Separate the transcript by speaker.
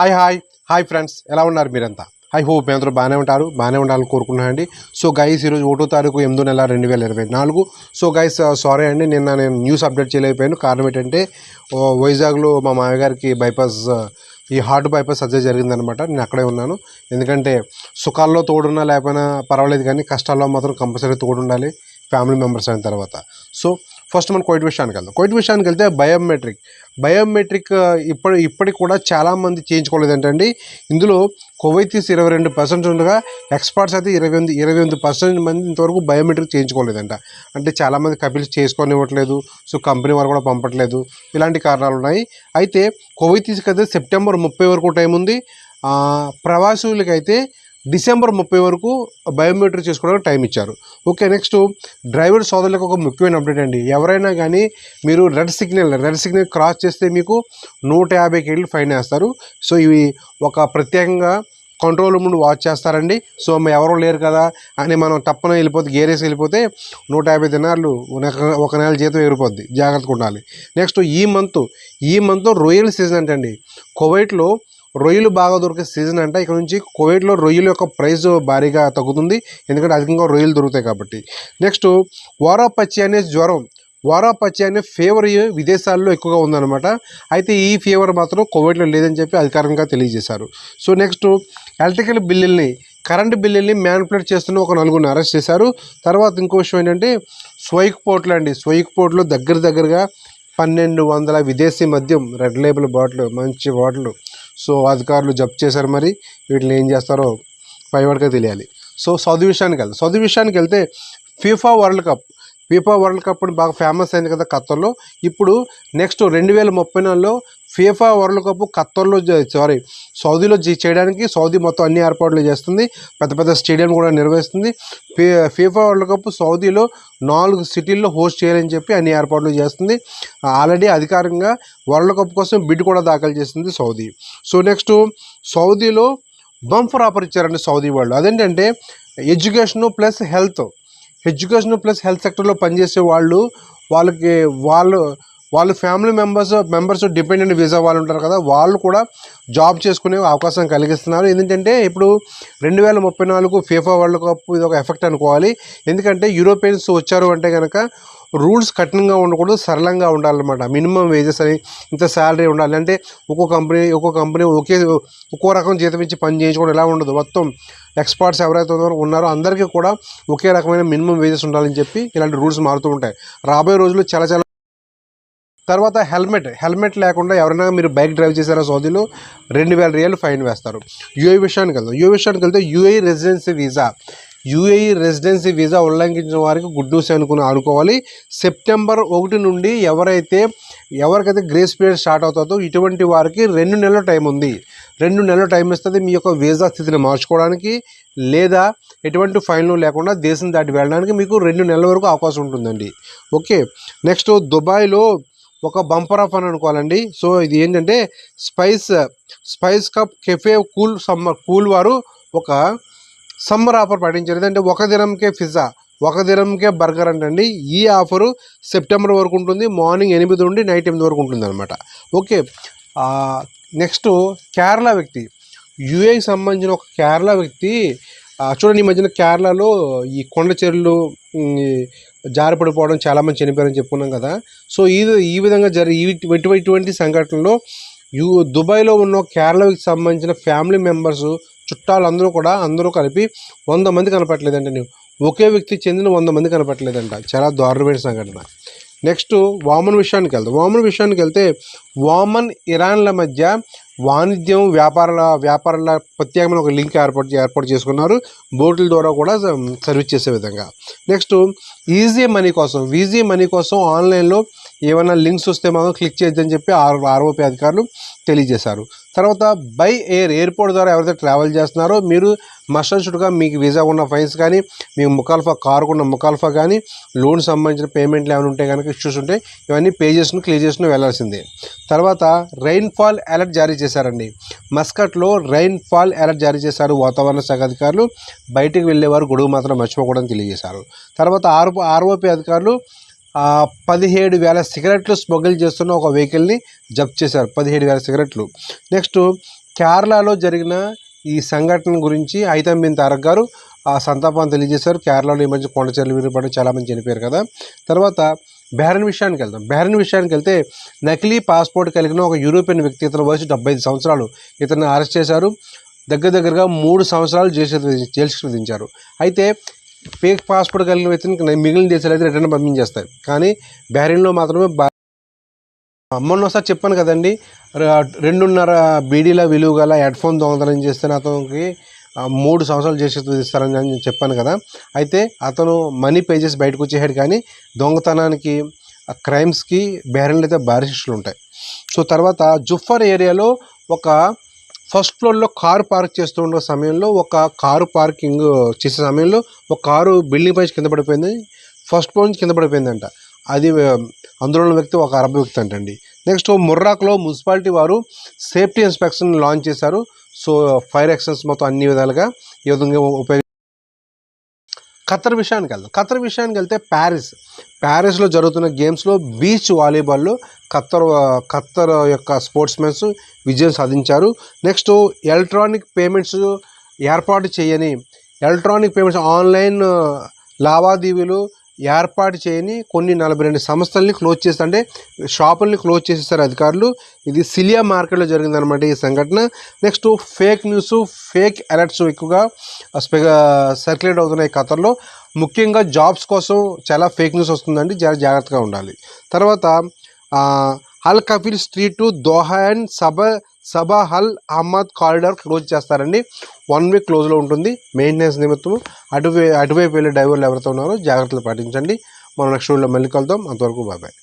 Speaker 1: Hi hi. Hi friends. ఎలా ఉన్నారు మీరంతా? ఐ హోప్ మీ అందరూ బాగానే ఉంటారు. బాగానే ఉండాలని కోరుకున్నానండి సో గైస్ ఈరోజు ఒకటో తారీఖు ఎనిమిదో నెల రెండు వేల ఇరవై నాలుగు. సో గైస్ సారీ uh, అండి నిన్న నేను న్యూస్ అప్డేట్ చేయలేకపోయాను. కారణం ఏంటంటే వైజాగ్లో మా మామగారికి బైపాస్ uh, ఈ హార్ట్ బైపాస్ సర్జరీ జరిగిందనమాట నేను అక్కడే ఉన్నాను. ఎందుకంటే సుఖాల్లో తోడున్నా లేకపోయినా పర్వాలేదు కానీ కష్టాల్లో మాత్రం కంపల్సరీ తోడుండాలి ఫ్యామిలీ మెంబర్స్ అయిన తర్వాత. సో ఫస్ట్ మనం కోయిట్ విషయానికి వెళ్దాం. కోయిట్ విషయానికి వెళ్తే బయోమెట్రిక్ బయోమెట్రిక్ ఇప్పటి ఇప్పటికి కూడా చాలామంది చేయించుకోలేదు ఏంటండి ఇందులో కువైతీస్ ఇరవై రెండు పర్సెంట్ ఉండగా ఎక్స్పర్ట్స్ అయితే ఇరవై ఎనిమిది ఇరవై ఎనిమిది పర్సెంట్ మంది ఇంతవరకు బయోమెట్రిక్ చేయించుకోలేదంట. అంటే చాలామంది కపిల్స్ చేసుకొనివ్వట్లేదు సో కంపెనీ వారు కూడా పంపట్లేదు ఇలాంటి కారణాలు ఉన్నాయి. అయితే కువైతీస్కి అయితే సెప్టెంబర్ ముప్పై వరకు టైం ఉంది. ప్రవాసులకైతే డిసెంబర్ ముప్పై వరకు బయోమెట్రిక్ చేసుకోవడానికి టైం ఇచ్చారు. ఓకే నెక్స్ట్ డ్రైవర్ సోదరులకు ఒక ముఖ్యమైన అప్డేట్ అండి. ఎవరైనా కానీ మీరు red signal red signal cross చేస్తే మీకు నూట యాభై కేళ్ళు ఫైన్ వేస్తారు. సో ఇవి ఒక ప్రత్యేకంగా కంట్రోల్ ముందు నుండి వాచ్ చేస్తారండి. సో మేము ఎవరూ లేరు కదా అని మనం తప్పన వెళ్ళిపోతే గేరేసి వెళ్ళిపోతే నూట యాభై దినాలు ఒక- ఒక నెల జీతం ఎగిరిపోద్ది. జాగ్రత్తగా ఉండాలి. నెక్స్ట్ ఈ మంత్ ఈ మంత్ రొయ్యల సీజన్ అంటండి. కువైట్లో రొయ్యలు బాగా దొరికే సీజన్ అంటే. ఇక్కడ నుంచి కోవిడ్లో రొయ్యల యొక్క ప్రైస్ భారీగా తగ్గుతుంది. ఎందుకంటే అధికంగా రొయ్యలు దొరుకుతాయి కాబట్టి. నెక్స్ట్ వారాపచ్చి అనే జ్వరం. వారాపచ్చి అనే ఫీవర్ విదేశాల్లో ఎక్కువగా ఉందన్నమాట. అయితే ఈ ఫీవర్ మాత్రం కోవిడ్లో లేదని చెప్పి అధికారికంగా తెలియజేశారు. సో నెక్స్ట్ ఎలక్ట్రికల్ బిల్లుల్ని కరెంటు బిల్లుల్ని మ్యానిపులేట్ చేస్తున్న ఒక నలుగురిని అరెస్ట్ చేశారు. తర్వాత ఇంకో విషయం ఏంటంటే స్వైక్ పోర్ట్లు అండి. స్వైక్ పోర్ట్లో దగ్గర దగ్గరగా పన్నెండు వందల విదేశీ మద్యం రెడ్ లేబుల్ బాటిల్ మంచి బాటిల్ సో అధికారులు జప్తు చేశారు మరి వీటిని ఏం చేస్తారో పైవాడికే తెలియాలి. సో సౌదీ విషయానికి వెళ్తాం సౌదీ విషయానికి వెళ్తే FIFA World Cup FIFA World Cup అని బాగా ఫేమస్ అయింది కదా ఖత్తర్లో. ఇప్పుడు నెక్స్ట్ రెండు వేల ముప్పై నాలుగులో ఫీఫా వరల్డ్ కప్ ఖత్తర్లో సారీ సౌదీలో జీ- చేయడానికి సౌదీ మొత్తం అన్ని ఏర్పాట్లు చేస్తుంది. పెద్ద పెద్ద స్టేడియం కూడా నిర్వహిస్తుంది. ఫీ ఫీఫా వరల్డ్ కప్ సౌదీలో నాలుగు సిటీల్లో హోస్ట్ చేయాలని చెప్పి అన్ని ఏర్పాట్లు చేస్తుంది. ఆల్రెడీ అధికారికంగా వరల్డ్ కప్ కోసం బిడ్ కూడా దాఖలు చేసింది సౌదీ. సో నెక్స్ట్ సౌదీలో బంఫర్ ఆఫర్ ఇచ్చారండి సౌదీ వాళ్ళు. అదేంటంటే education plus health education plus health సెక్టర్లో పనిచేసే వాళ్ళు వాళ్ళకి వాళ్ళు వాళ్ళు family members members dependent visa వాళ్ళు ఉంటారు కదా వాళ్ళు కూడా జాబ్ చేసుకునే అవకాశం కలిగిస్తున్నారు. ఎందుకంటే ఇప్పుడు రెండు వేల ముప్పై నాలుగు ఫీఫా వరల్డ్ కప్ ఇది ఒక ఎఫెక్ట్ అనుకోవాలి. ఎందుకంటే యూరోపియన్స్ వచ్చారు అంటే కనుక రూల్స్ కఠినంగా ఉండకూడదు సరళంగా ఉండాలన్నమాట. మినిమం వేజెస్ అని ఇంత శాలరీ ఉండాలి. అంటే ఒక్కో కంపెనీ ఒక్కో కంపెనీ ఒకే ఒక్కో రకం జీతం ఇచ్చి పని చేయించుకోవడం ఎలా ఉండదు. మొత్తం ఎక్స్పర్ట్స్ ఎవరైతే ఉన్నారో అందరికీ కూడా ఒకే రకమైన మినిమం వేజెస్ ఉండాలని చెప్పి ఇలాంటి రూల్స్ మారుతూ ఉంటాయి. రాబోయే రోజుల్లో చాలా చాలా తర్వాత హెల్మెట్ హెల్మెట్ లేకుండా ఎవరైనా మీరు బైక్ డ్రైవ్ చేశారా సౌదీలో? రెండు వేల రియల్ ఫైన్ వేస్తారు. యూఏ విషయానికి వెళ్దాం. యూఏ విషయానికి వెళ్తే UAE residency visa. UAE residency visa ఉల్లంఘించిన వారికి గుడ్ న్యూస్ అనుకుని ఆడుకోవాలి. సెప్టెంబర్ ఒకటి నుండి ఎవరైతే ఎవరికైతే గ్రేస్ పీరియడ్ స్టార్ట్ అవుతుందో ఇటువంటి వారికి రెండు నెలల టైం ఉంది. రెండు నెలల టైం ఇస్తుంది మీ యొక్క వీసా స్థితిని మార్చుకోవడానికి లేదా ఎటువంటి ఫైన్లు లేకుండా దేశం దాటి వెళ్ళడానికి మీకు రెండు నెలల వరకు అవకాశం ఉంటుందండి. ఓకే. నెక్స్ట్ దుబాయ్లో ఒక బంపర్ ఆఫ్ అని అనుకోవాలండి. సో ఇది ఏంటంటే spice spice cup cafe cool summer cool వారు ఒక సమ్మర్ ఆఫర్ పాటించారు అంటే ఒక దినంకే పిజ్జా ఒక దినంకే బర్గర్ అంటండి. ఈ ఆఫరు సెప్టెంబర్ వరకు ఉంటుంది మార్నింగ్ ఎనిమిది నుండి నైట్ ఎనిమిది వరకు ఉంటుంది అనమాట ఓకే నెక్స్ట్ కేరళ వ్యక్తి. యుఏకి సంబంధించిన ఒక కేరళ వ్యక్తి చూడండి ఈ మధ్యన కేరళలో ఈ కొండ చెరువులు జారిపడిపోవడం చాలామంది చనిపోయారని చెప్పుకున్నాం కదా. సో ఈ ఈ విధంగా జరి ఈ- ఇటువంటి సంఘటనలో యూ దుబాయ్లో ఉన్న కేరళకి సంబంధించిన ఫ్యామిలీ మెంబర్స్ చుట్టాలు అందరూ కూడా అందరూ కలిపి వంద మంది కనపట్లేదంట ఒకే వ్యక్తికి చెందిన వంద మంది కనపట్లేదంట చాలా దారుణమైన సంఘటన. నెక్స్ట్ వామన్ విషయానికి వెళ్తాం వామన్ విషయానికి వెళ్తే వామన్ ఇరాన్ల మధ్య వాణిజ్యం వ్యాపారాల వ్యాపారాల ప్రత్యేకమైన ఒక లింక్ ఏర్పాటు ఏర్పాటు చేసుకున్నారు. బోట్ల ద్వారా కూడా సర్వీస్ చేసే విధంగా. నెక్స్ట్ ఈజీ మనీ కోసం ఈజీ మనీ కోసం ఆన్లైన్లో ఏమైనా లింక్స్ వస్తే మనం క్లిక్ చేయొద్దని చెప్పి ఆర్ ఆర్ఓపీ అధికారులు తెలియజేశారు. తర్వాత బై ఎయిర్ ఎయిర్పోర్ట్ ద్వారా ఎవరైతే ట్రావెల్ చేస్తున్నారో మీరు మస్టర్షుడ్గా మీకు వీసా ఉన్న ఫైన్స్ కానీ మీ ముఖాల్ఫా కారుకు ఉన్న ముఖాల్ఫా కానీ లోన్ సంబంధించిన పేమెంట్లు ఏమైనా ఉంటే కనుక ఇష్యూస్ ఉంటే ఇవన్నీ పే చేసుకుని క్లియర్ చేసుకుని వెళ్ళాల్సిందే తర్వాత రైన్ఫాల్ అలర్ట్ జారీ చేశారండి. మస్కట్లో రైన్ఫాల్ అలర్ట్ జారీ చేశారు వాతావరణ శాఖ అధికారులు. బయటికి వెళ్ళేవారు గొడుగు మాత్రం మర్చిపోకూడదని తెలియజేశారు. తర్వాత ఆర్ ఆర్ఓపీ అధికారులు పదిహేడు వేల సిగరెట్లు స్మగుల్ చేస్తున్న ఒక వెహికల్ని జప్తు చేశారు. పదిహేడు వేల సిగరెట్లు. నెక్స్ట్ కేరళలో జరిగిన ఈ సంఘటన గురించి ఐతం బిన్ తారక్ గారు ఆ సంతాపాన్ని తెలియజేశారు. కేరళలో ఈ మధ్య కొండ చర్యలు విరిపడి చాలామంది చనిపోయారు కదా. తర్వాత బెహ్రన్ విషయానికి వెళ్దాం. బెహ్రన్ విషయానికి వెళ్తే నకిలీ పాస్పోర్ట్ కలిగిన ఒక యూరోపియన్ వ్యక్తి ఇతని వయసు డెబ్బై ఐదు సంవత్సరాలు. ఇతన్ని అరెస్ట్ చేశారు. దగ్గర దగ్గరగా మూడు సంవత్సరాలు జైలు జైలు శిక్ష విధించారు. అయితే ఫేక్ పాస్పోర్ట్ కలిగిన వ్యక్తిని మిగిలిన దేశాలు అయితే రిటర్న్ పంపించేస్తాయి. కానీ బెహ్రెయిన్లో మాత్రమే బా మొన్న ఒకసారి చెప్పాను కదండి రెండున్నర బీడీల విలువ గల హెడ్ఫోన్ దొంగతనం చేస్తే అతనికి మూడు సంవత్సరాలు చేసి ఇస్తారని నేను చెప్పాను కదా. అయితే అతను మనీ పే చేసి బయటకు వచ్చేసాడు కానీ దొంగతనానికి క్రైమ్స్కి బెహ్రెన్లో అయితే భారీ శిక్షలు ఉంటాయి. సో తర్వాత జుఫర్ ఏరియాలో ఒక ఫస్ట్ ఫ్లోర్లో కారు పార్క్ చేస్తూ ఉన్న సమయంలో ఒక కారు పార్కింగ్ చేసే సమయంలో ఒక కారు బిల్డింగ్ పై కింద పడిపోయింది. ఫస్ట్ ఫ్లోర్ నుంచి కింద పడిపోయిందంట. అది అందులో ఉన్న వ్యక్తి ఒక అరబ్ వ్యక్తి అంటండి. నెక్స్ట్ ముర్రాక్లో మున్సిపాలిటీ వారు సేఫ్టీ ఇన్స్పెక్షన్ లాంచ్ చేశారు. సో ఫైర్ యాక్షన్స్ మొత్తం అన్ని విధాలుగా ఈ విధంగా ఉపయోగ ఖతర్ విషయానికి వెళ్దాం. ఖతర్ విషయానికి వెళ్తే ప్యారిస్. ప్యారిస్లో జరుగుతున్న గేమ్స్లో బీచ్ వాలీబాల్లో ఖత్తర్ ఖత్తర్ యొక్క స్పోర్ట్స్ మెన్స్ విజయం సాధించారు. నెక్స్ట్ ఎలక్ట్రానిక్ పేమెంట్స్ ఏర్పాటు చేయని ఎలక్ట్రానిక్ పేమెంట్స్ ఆన్లైన్ లావాదేవీలు ఏర్పాటు చేయని కొన్ని నలభై రెండు సంస్థల్ని క్లోజ్ చేసి అంటే షాపుల్ని క్లోజ్ చేసేసారు అధికారులు. ఇది సిలియా మార్కెట్లో జరిగిందనమాట ఈ సంఘటన. Next fake news fake alerts ఎక్కువగా సర్క్యులేట్ అవుతున్నాయి ఖతర్లో ముఖ్యంగా జాబ్స్ కోసం చాలా ఫేక్ న్యూస్ వస్తుందండి. చాలా జాగ్రత్తగా ఉండాలి. తర్వాత Al Kafeel Street to Doha and సబ Sabah Al Ahmad corridor close చేస్తారండి. వన్ వీక్ క్లోజ్లో ఉంటుంది. మెయింటెనెన్స్ నిమిత్తం అటువై అటువైపు వెళ్ళే డ్రైవర్లు ఎవరైతే ఉన్నారో జాగ్రత్తలు పాటించండి. మనం నెక్స్ట్ వీడియోలో మళ్ళీ కలుద్దాం. అంతవరకు బాబాయ్